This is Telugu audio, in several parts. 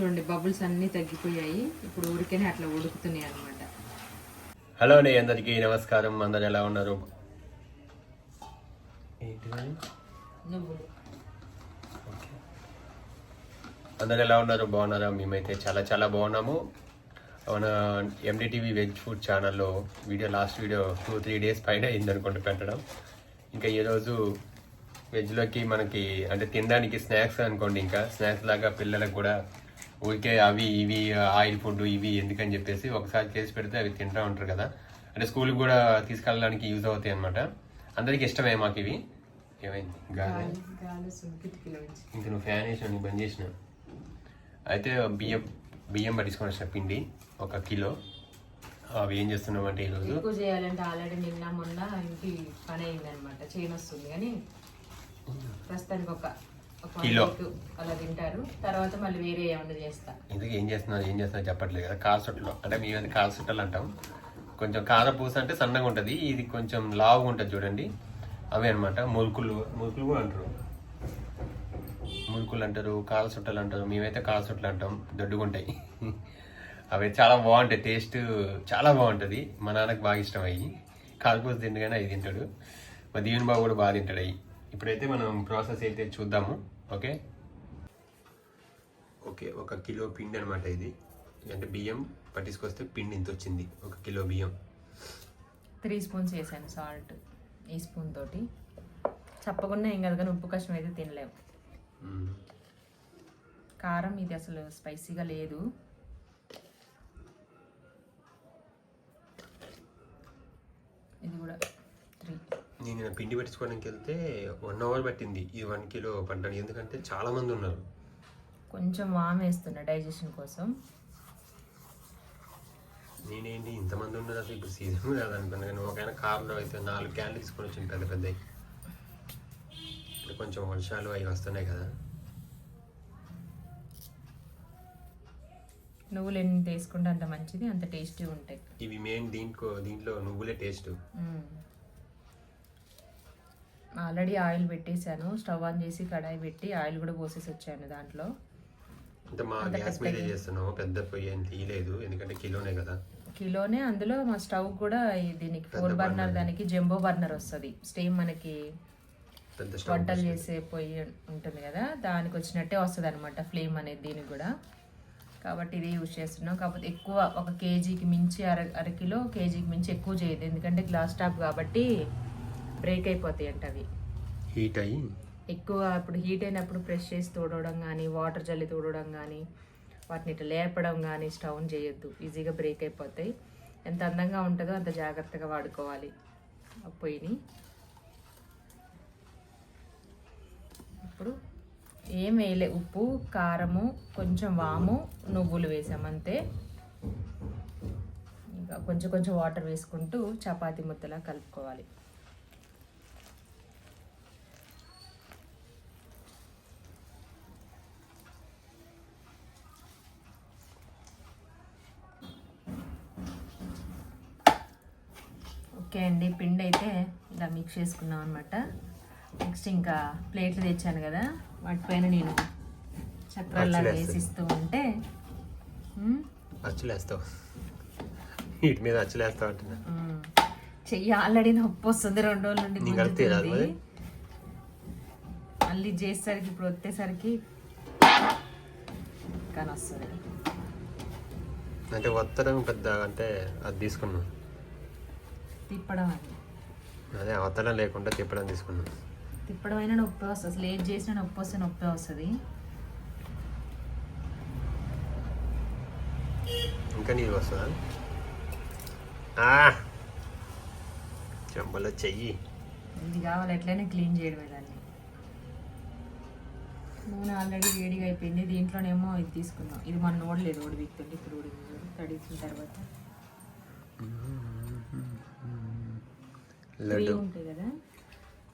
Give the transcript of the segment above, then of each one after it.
చూడండి బబుల్స్ అన్నీ తగ్గిపోయాయి. ఇప్పుడు ఉడికనే అట్లా ఉడుకుతున్నాయి అనమాట హలో అండి అందరికీ నమస్కారం. అందరు ఎలా ఉన్నారు? నువ్వులు అందరు ఎలా ఉన్నారు? బాగున్నారా? మేమైతే చాలా చాలా బాగున్నాము. మన ఎండిటీవీ వెజ్ ఫుడ్ ఛానల్లో video last video two three days పైన అయింది అనుకుంటూ పెట్టడం. ఇంకా ఈరోజు వెజ్లోకి మనకి అంటే తినడానికి స్నాక్స్ అనుకోండి ఇంకా స్నాక్స్ లాగా పిల్లలకు కూడా ఊరికే అవి ఇవి ఆయిల్ ఫుడ్ ఇవి ఎందుకని చెప్పేసి ఒకసారి చేసి పెడితే అవి తింటూ ఉంటారు కదా. అంటే స్కూల్కి కూడా తీసుకెళ్ళడానికి యూజ్ అవుతాయి అనమాట అందరికి ఇష్టమే మాకు ఇవి. ఏమైంది? గాలి. ఇంక నువ్వు ఫ్యాన్ వేసిన బంద్ చేసిన. అయితే బియ్యం బియ్యం పట్టించుకొని వచ్చిన పిండి ఒక కిలో. అవి ఏం చేస్తున్నామంటే ఈరోజు? ఎక్కువ చేయాలంటే ఆల్రెడీ నిన్న మొన్న ఇంటి పని అయింది అనమాట చేయని వస్తుంది కానీ ప్రస్తుతానికి ఒక కిలో. అలా తింటారు. తర్వాత మళ్ళీ వేరే ఏమన్నా చేస్తా. ఇందుకు ఏం చేస్తున్నారు ఏం చేస్తున్నారు చెప్పట్లేదు కదా. కారసుట్టలు అంటే మేము అది కారసుట్టలు అంటాం. కొంచెం కారపూస అంటే సన్నగా ఉంటుంది. ఇది కొంచెం లావుగా ఉంటుంది చూడండి. అవే అనమాట మురుకులు మురుకులు కూడా అంటారు. మురుకులు అంటారు కారసుట్టలు అంటారు. మేమైతే కారసుట్టలు అంటాం. దొడ్డుగుంటాయి అవి చాలా బాగుంటాయి. టేస్ట్ చాలా బాగుంటుంది. మా నాన్నకి బాగా ఇష్టం అయ్యి. కారపూస తిండగానే అవి తింటాడు. మా దీవెన్ బాబు కూడా బాగా తింటాడు అయ్యి ఇప్పుడైతే మనం ప్రాసెస్ అయితే చూద్దాము ఓకే? ఓకే ఒక కిలో పిండి అనమాట ఇది. అంటే బియ్యం పట్టించుకొస్తే పిండి ఇంత వచ్చింది. ఒక కిలో బియ్యం. త్రీ స్పూన్స్ వేసాను సాల్ట్ ఈ స్పూన్ తోటి. చప్పకుండా ఏం కాదు కానీ ఉప్పు కష్టం అయితే తినలేము. కారం ఇది అసలు స్పైసీగా లేదు. నేను నిన్న పిండి పెట్టించుకోవడానికి వెళ్తే వన్ అవర్ పట్టింది. ఈ వన్ కిలో పడ్డానికి ఎందుకంటే చాలా మంది ఉన్నారు. కొంచెం వామ్ వేస్తున్నా డైజెషన్ కోసం. నేనేంటి? ఇంతమంది ఉన్నారు అసలు. ఇప్పుడు సీజన్ కూడా అనుకున్నాను కానీ ఒకైనా కార్లో అయితే నాలుగు క్యాన్లు తీసుకొని వచ్చి పెద్ద పెద్ద ఇప్పుడు కొంచెం వర్షాలు అవి వస్తున్నాయి కదా. నువ్వులు ఎన్ని తీసుకుంటే అంత మంచిది. అంత టేస్టీ ఉంటాయి. ఇవి మెయిన్ దీంట్లో దీంట్లో నువ్వులే టేస్ట్. ఆల్రెడీ ఆయిల్ పెట్టేశాను స్టవ్ ఆన్ చేసి కడాయి పెట్టి ఆయిల్ కూడా పోసేసి వచ్చాను దాంట్లో. అంటే మా గ్యాస్ మీదే చేస్తున్నాము పెద్ద పొయ్యి ఏం తీయలేదు ఎందుకంటే కిలోనే కదా. కిలోనే అందులో మా స్టవ్ కూడా దీనికి ఫోర్ బర్నర్ దానికి జంబో బర్నర్ వస్తుంది. స్టేమ్ మనకి వంటలు చేసే పొయ్యి ఉంటుంది కదా దానికి వచ్చినట్టే వస్తుంది అనమాట ఫ్లేమ్ అనేది దీనికి కూడా. కాబట్టి ఇది యూజ్ చేస్తున్నాం. కాకపోతే ఎక్కువ ఒక కేజీకి మించి అర అర కిలో కేజీకి మించి ఎక్కువ చేయదు ఎందుకంటే గ్లాస్ టాప్ కాబట్టి బ్రేక్ అయిపోతాయి అంట అవి. హీట్ అయ్యి? ఎక్కువ ఇప్పుడు హీట్ అయినప్పుడు ప్రెస్ చేసి తోడవడం కానీ వాటర్ జల్లి తోడవడం కానీ వాటిని ఇట్లా లేపడం కానీ స్టవ్ చేయొద్దు. ఈజీగా బ్రేక్ అయిపోతాయి. ఎంత అందంగా ఉంటుందో అంత జాగ్రత్తగా వాడుకోవాలి. ఆ పొయ్యిని. ఇప్పుడు ఏం వేయలే. ఉప్పు కారము కొంచెం వాము నువ్వులు వేసాం అంతే. ఇంకా కొంచెం కొంచెం వాటర్ వేసుకుంటూ చపాతీ ముద్దలా కలుపుకోవాలి ఓకే అండి పిండి అయితే ఇలా మిక్స్ చేసుకున్నాం అనమాట నెక్స్ట్ ఇంకా ప్లేట్లు తెచ్చాను కదా వాటిపైన నేను చక్రాల్లా. వేసిస్తూ ఉంటే మ్, అచ్చులేస్తావు వీటి మీద అచ్చులేస్తావు అంటున్నా. మ్, చెయ్యి ఆల్రెడీ నొప్పి వస్తుంది రెండు రోజుల నుండి? మళ్ళీ చేసేసరికి ఇప్పుడు వచ్చేసరికి కానీ వస్తుంది అంటే ఒత్తడం పెద్ద అంటే అది తీసుకున్నాం. తిప్పడం అని అదే ఒత్తడం లేకుండా తిప్పడం తీసుకున్నాం. తిప్పడం అయినా నొప్పి వస్తుంది. అసలు ఏది చేసినా నొప్పి వస్తే నొప్పి వస్తుంది. ఇంకా నీరు వస్తుందా! చెంబలో చెయ్యి. ఇది కావాలి. ఎట్లయినా క్లీన్ చేయడమే దాన్ని. నూనె ఆల్రెడీ వేడిగా అయిపోయింది. దీంట్లోనేమో ఇది తీసుకున్నాం. ఇది మనం నోడలేదు. ఓడి వీక్తుంటే ఇప్పుడు చూడు. తడిసిన తర్వాత. త్రీ లడ్డు. ఉంటాయి కదా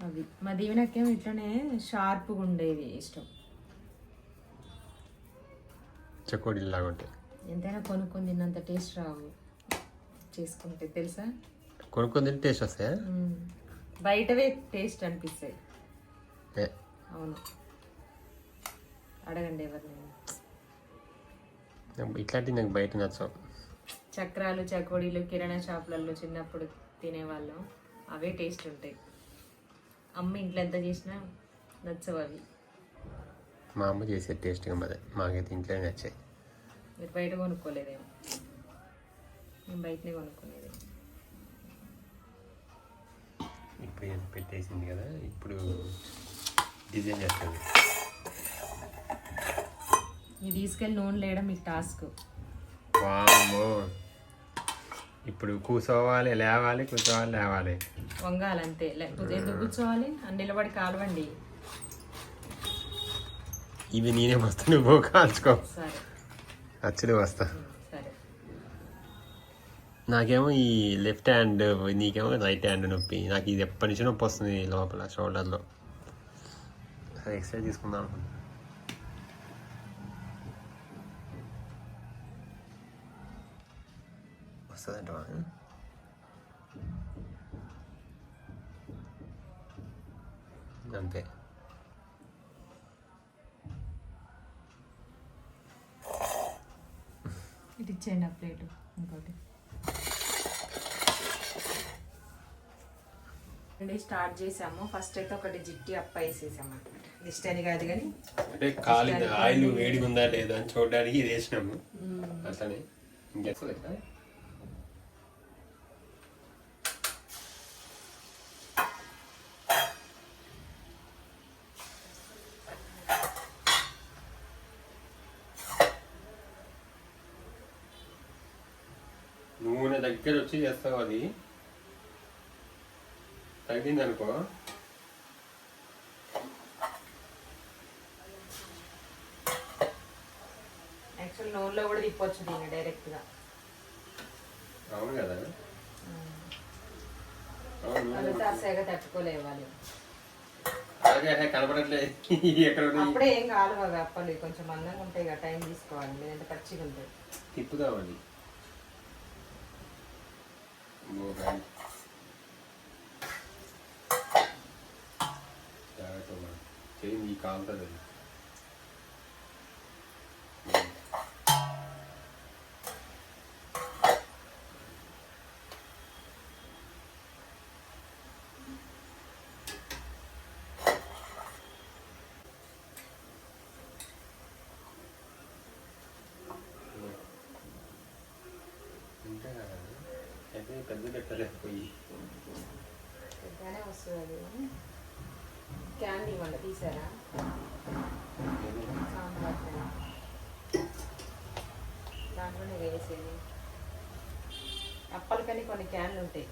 అవి. మా దీవెనకేమో ఇట్లనే షార్ప్గా ఉండేవి ఇష్టం. చెకోడీలు లాగా ఉంటాయి. ఎంతైనా కొనుక్కొని తిన్నంత టేస్ట్ రావు. చేసుకుంటే తెలుసా? కొనుక్కొని తింటే టేస్ట్ వస్తాయా. బయటవే టేస్ట్ అనిపిస్తాయి. అవును. అడగండి ఎవరినైనా. ఇట్లాంటివి నాకు బయట నచ్చవు. చక్రాలు చకోడీలు కిరాణా షాపులలో చిన్నప్పుడు తినేవాళ్ళం. అవే టేస్ట్ ఉంటాయి. అమ్మ ఇంట్లో ఎంత చేసినా నచ్చవు అవి మా అమ్మ చేసే టేస్ట్గా మరి మాకైతే ఇంట్లో నచ్చాయి. మీరు బయట కొనుక్కోలేదేమో. మేము బయటనే కొనుక్కునేది. ఇప్పుడు పెట్టేసింది కదా ఇప్పుడు డిజైన్ చేస్తుంది ఇది తీసుకెళ్ళి నూనె లేయడం మీకు టాస్క్. వామ్మో. ఇప్పుడు కూర్చోవాలి లేవాలి కూర్చోవాలి లేవాలి. వంగాలి అంతే లేకపోతే ఎందుకు కూర్చోవాలి? నిలబడి కాలవండి. ఇవి నేనే వస్తా నువ్వు కాల్చుకో. సరే. వస్తా. సరే. నాకేమో ఈ లెఫ్ట్ హ్యాండ్ నీకేమో రైట్ హ్యాండ్ నొప్పి. నాకు ఇది ఎప్పటి నుంచో నొప్పి వస్తుంది లోపల షోల్డర్లో. సరే ఎక్సర్సైజ్ తీసుకుందాం అంతే ఇటు ఇచ్చేయండి ఆ ప్లేట్. ఇంకోటి. అండి స్టార్ట్ చేసాము. ఫస్ట్ అయితే ఒకటి జిట్టి అప్ప వేసేసాము అనమాట లిస్ట్ అని కాదు కానీ అంటే కాలి ఆయిల్ వేడిగా ఉందా లేదా అని చూడడానికి ఇది వేసినాము. అట్లనే. ఇంకెక్కువ నూనె దగ్గర వచ్చి చేస్తావు అది. తగ్గింది అనుకో యాక్చువల్ నూనెలో కూడా తిప్పొచ్చు దీన్ని డైరెక్ట్గా. అవును కదా. అదంతా సెగ అలాగే ఎక్కడ? అప్పుడే ఏం కాదు కదా అప్పలు కొంచెం మందంగా ఉంటాయి కదా టైం తీసుకోవాలి. లేదంటే ఉంటాయి తిప్పుదామని ఓ గాలి. జాగ్రత్త అమ్మా. చెయ్యి నీ కాలుతుంది అది ఇంకా అయితే పెద్ద పెట్టలేదు పోయి పెద్దగానే వస్తుంది అది క్యాండీ ఇవ్వండి తీసారా సాంబార్. దాంట్లోనే వేసేది అప్పలకని కొన్ని క్యాన్లు ఉంటాయి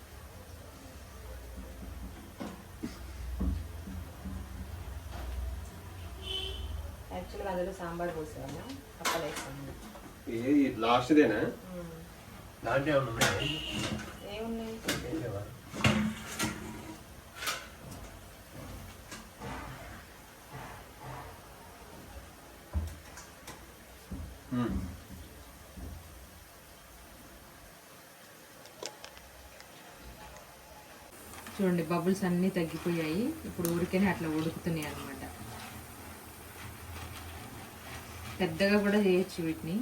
యాక్చువల్గా అందులో సాంబార్ పోసాము అప్పలు వేసాము ఏది లాస్ట్దేనా దాంట్లో? ఏమున్నాయి చూడండి బబుల్స్ అన్నీ తగ్గిపోయాయి. ఇప్పుడు ఊరికేనే అట్లా ఉడుకుతున్నాయి అనమాట పెద్దగా కూడా చేయొచ్చు వీటిని.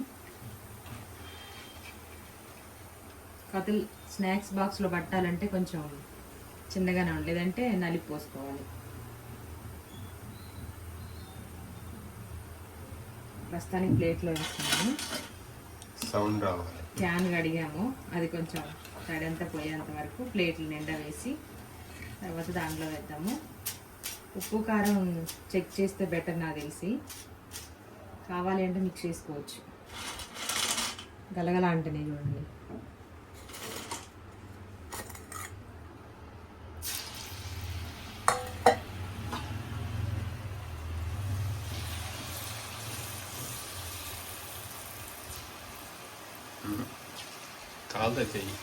కథలు స్నాక్స్ బాక్స్లో పట్టాలంటే కొంచెం చిన్నగానే ఉండి లేదంటే నలిపి పోసుకోవాలి. ప్రస్తుతానికి ప్లేట్లో వేస్తున్నాము సౌండ్ రావాలి. క్యాన్ కడిగాము. అది కొంచెం తడంతా పోయేంత వరకు ప్లేట్లు నిండా వేసి తర్వాత దాంట్లో వేద్దాము. ఉప్పు కారం చెక్ చేస్తే బెటర్ నాకు తెలిసి. కావాలి అంటే మిక్స్ చేసుకోవచ్చు. గలగల అంటేనే చూడండి. కాలుతో చెయ్యి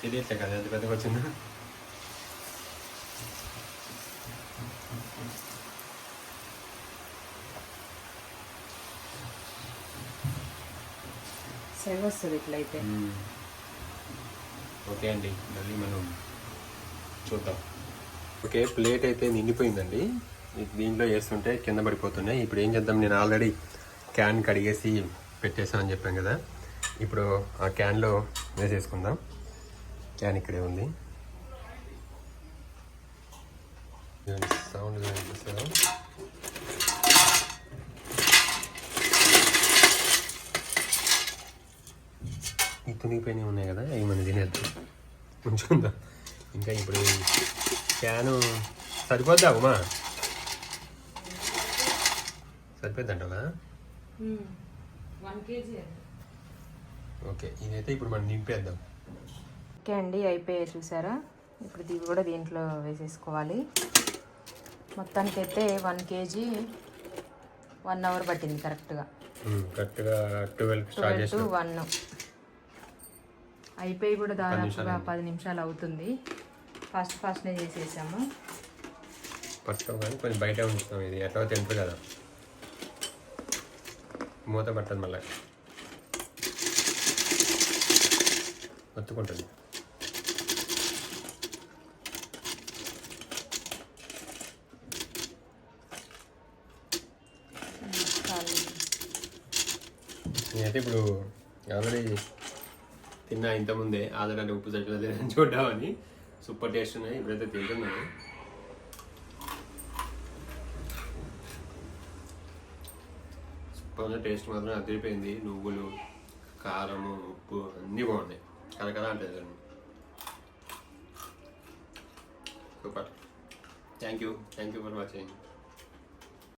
తెలియట్లే కదా ఎంత పెద్దగా వచ్చిందో వస్తుంది ఇట్లయితే. ఓకే అండి మళ్ళీ మనం చూద్దాం. ఓకే ప్లేట్ అయితే నిండిపోయిందండి. ఇది దీంట్లో వేస్తుంటే కింద పడిపోతున్నాయి. ఇప్పుడు ఏం చేద్దాం? నేను ఆల్రెడీ క్యాన్ కడిగేసి పెట్టేసాను అని చెప్పాను కదా. ఇప్పుడు ఆ క్యాన్లో వేసేసుకుందాం. క్యాన్ ఇక్కడే ఉంది. సౌండ్ వినిపిస్తుందా. ఈ తునిగిపోయినవి ఉన్నాయి కదా ఏమైనా మనం తినేద్దాం. ఉంచుకుందాం. ఇంకా ఇప్పుడు క్యాను సరిపోద్దా ఉమా? సరిపోద్దంటావా వన్ ఓకే ఇదైతే ఇప్పుడు మనం నింపేద్దాం. ఓకే అండి అయిపోయాయి చూసారా? ఇప్పుడు ఇవి కూడా దీంట్లో వేసేసుకోవాలి. మొత్తానికైతే వన్ కేజీ వన్ అవర్ పట్టింది కరెక్ట్గా. కరెక్ట్గా ట్వెల్వ్ టు వన్. అయిపోయి కూడా దాదాపుగా పది నిమిషాలు అవుతుంది. ఫాస్ట్ ఫాస్ట్నే చేసేసాము. పట్టం కానీ కొంచెం బయట ఉంచుతాం ఇది. ఎట్లా తింటుంది కదా. మూత పట్టదు మళ్ళీ. ఒత్తుకుంటుంది. నేనైతే ఇప్పుడు ఆల్రెడీ తిన్నా ఇంతకుముందే ఆల్రెడీ ఉప్పు చచ్చిపోతే చూడ్డామని. సూపర్ టేస్ట్ ఉన్నాయి ఇప్పుడైతే తింటున్నాను. కొంచెం టేస్ట్ మాత్రం అదిరిపోయింది. నువ్వులు కారము ఉప్పు అన్నీ బాగున్నాయి. కలకల అంటే super. Thank you thank you for watching